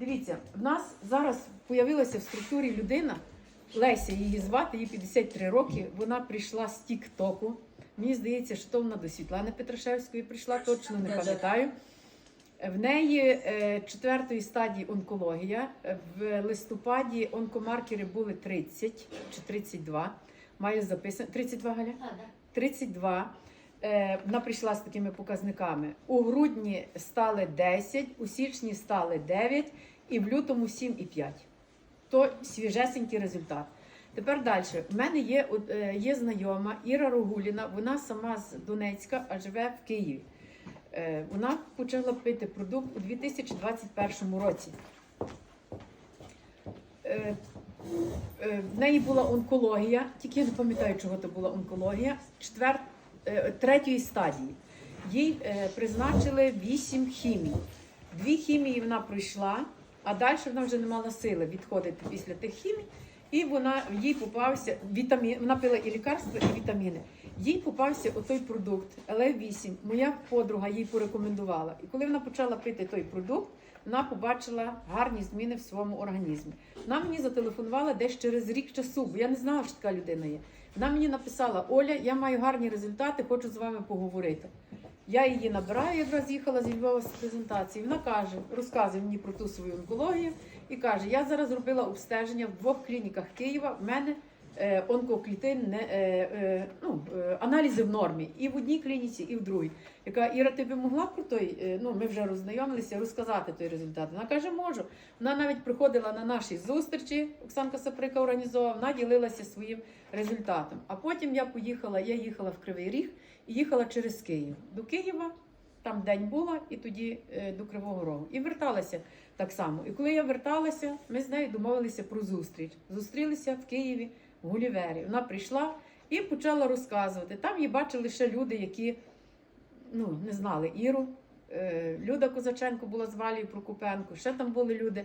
Дивіться, в нас зараз з'явилася в структурі людина, Леся її звати, їй 53 роки. Вона прийшла з Тік-Току. Мені здається, що вона до Світлани Петрашевської прийшла, точно не пам'ятаю. В неї е, четвертої стадії онкологія. В листопаді онкомаркери були 30 чи 32. Маю записано 32 Галя? 32. Е, Вона прийшла з такими показниками. У грудні стали 10, у січні стали 9 і в лютому 7,5. То свіжесенький результат. Тепер далі. У мене є, е, є знайома Іра Рогуліна, вона сама з Донецька, а живе в Києві. Е, Вона почала пити продукт у 2021 році. В неї була онкологія, тільки я не пам'ятаю, чого це була онкологія. Четвер... е, третьої стадії. Їй е, призначили 8 хімій. Дві хімії вона пройшла, а далі вона вже не мала сили відходити після тих хімій. І вона їй попався вітамін. Вона пила і лікарства, і вітаміни. Їй попався отой продукт ЛФ8. Моя подруга їй порекомендувала. І коли вона почала пити той продукт, вона побачила гарні зміни в своєму організмі. Вона мені зателефонувала десь через рік часу, бо я не знала, що така людина є. Вона мені написала: Оля, я маю гарні результати, хочу з вами поговорити. Я її набираю, якраз їхала зі Львова з презентації. Вона каже, розказує мені про ту свою онкологію і каже: я зараз робила обстеження в двох клініках Києва. В мене онкоклітин не е, е, ну, е, аналізи в нормі і в одній клініці, і в другій. Яка Іра, ти би могла про той? е, Ну ми вже роззнайомилися, розказати той результат. Вона каже, можу. Вона навіть приходила на наші зустрічі. Оксанка Саприка організовувала, вона ділилася своїм результатом. А потім я поїхала, я їхала в Кривий Ріг і їхала через Київ. До Києва там день була, і тоді е, до Кривого Рогу. І верталася так само. І коли я верталася, ми з нею домовилися про зустріч. Зустрілися в Києві в Гулівері. Вона прийшла і почала розказувати. Там її бачили ще люди, які ну, не знали Іру. Е, Люда Козаченко була з Валією Прокопенко, ще там були люди.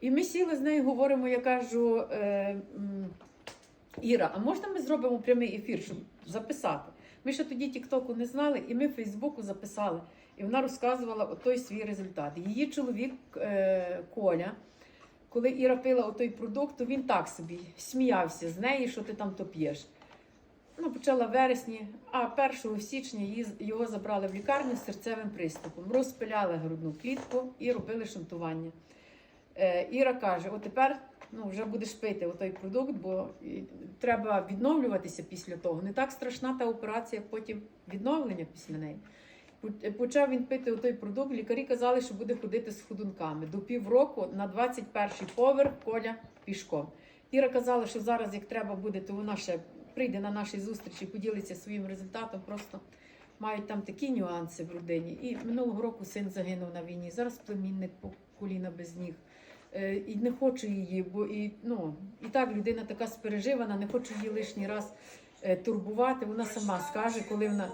І ми сіли з нею, говоримо, я кажу. Е, Іра, а можна ми зробимо прямий ефір, щоб записати? Ми ще тоді Тіктоку не знали, і ми Фейсбуку записали. І вона розказувала той свій результат. Її чоловік е, Коля, коли Іра пила отой продукт, то він так собі сміявся з неї, що ти там то п'єш. Вона почала вересні, а 1 січня його забрали в лікарню з серцевим приступом. Розпиляли грудну клітку і робили шунтування. Е, Іра каже: от тепер ну, вже будеш пити отой продукт, бо треба відновлюватися після того. Не так страшна та операція, потім відновлення після неї. Пу- Почав він пити отой продукт. Лікарі казали, що буде ходити з ходунками. До півроку на 21-й поверх Коля пішком. Іра казала, що зараз, як треба буде, то вона ще прийде на наші зустрічі, поділиться своїм результатом. Просто мають там такі нюанси в родині. І минулого року син загинув на війні. Зараз племінник по коліна без ніг. Е, І не хочу її, бо і, ну, і так людина така спереживана, не хочу її лишній раз е, турбувати. Вона сама скаже, коли вона